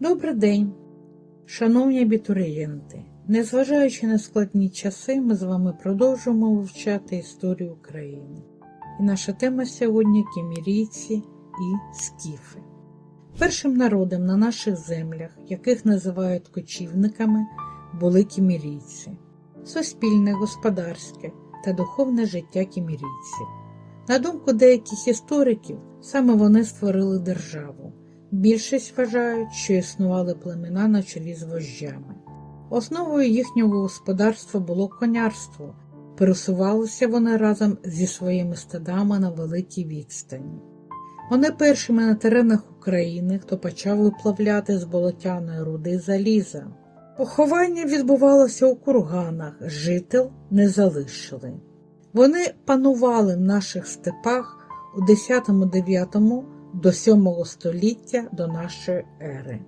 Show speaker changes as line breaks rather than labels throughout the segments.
Добрий день, шановні абітурієнти! Незважаючи на складні часи, ми з вами продовжуємо вивчати історію України. І наша тема сьогодні кімірійці і скіфи. Першим народом на наших землях, яких називають кочівниками, були кімірійці, суспільне, господарське та духовне життя кімірійців. На думку деяких істориків, саме вони створили державу. Більшість вважають, що існували племена на чолі з вождями. Основою їхнього господарства було конярство. Пересувалися вони разом зі своїми стадами на великій відстані. Вони першими на теренах України, хто почав виплавляти з болотяної руди заліза. Поховання відбувалося у курганах, жител не залишили. Вони панували в наших степах у 10-9 до 7 століття до нашої ери.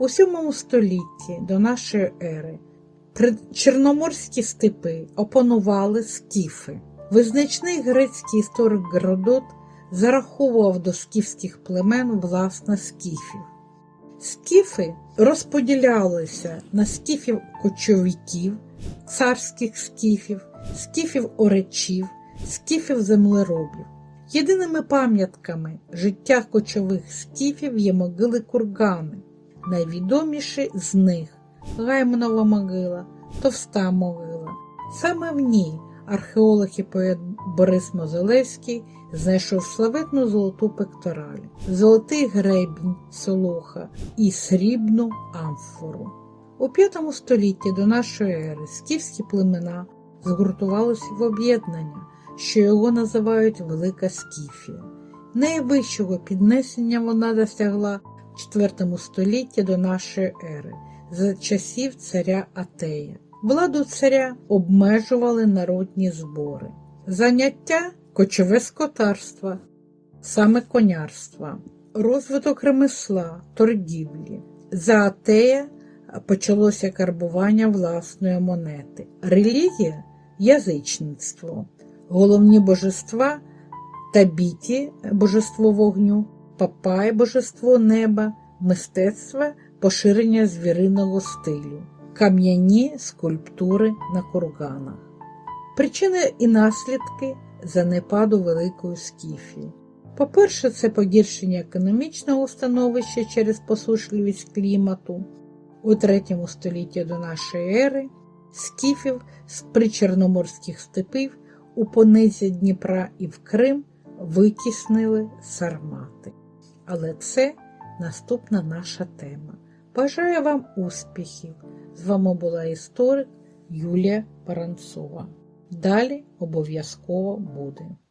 У 7 столітті до нашої ери чорноморські степи опанували скіфи. Визначний грецький історик Геродот зараховував до скіфських племен власне скіфів. Скіфи розподілялися на скіфів кочовиків, царських скіфів, скіфів оречів, скіфів землеробів. Єдиними пам'ятками життя кочових скіфів є могили кургани. Найвідоміші з них Гаймонова могила, Товста могила. Саме в ній археолог і поет Борис Мозолевський знайшов славетну золоту пектораль, золотий гребінь солоха і срібну амфору. У V столітті до нашої ери скіфські племена згуртувалися в об'єднання, що його називають Велика Скіфія. Найвищого піднесення вона досягла в IV столітті до нашої ери за часів царя Атея. Владу царя обмежували народні збори, заняття кочове скотарства, саме конярства, розвиток ремесла, торгівлі. За Атея почалося карбування власної монети, релігія язичництво, головні божества табіті божество вогню, папай божество неба, мистецтво поширення звіриного стилю, кам'яні скульптури на курганах. Причини і наслідки занепаду Великої Скіфії. По-перше, це погіршення економічного становища через посушливість клімату. У третьому столітті до нашої ери скіфів з причорноморських степів у понизі Дніпра і в Крим витіснили сармати. Але це наступна наша тема. Бажаю вам успіхів! З вами була історик Юлія Паранцова. Далі обов'язково буде.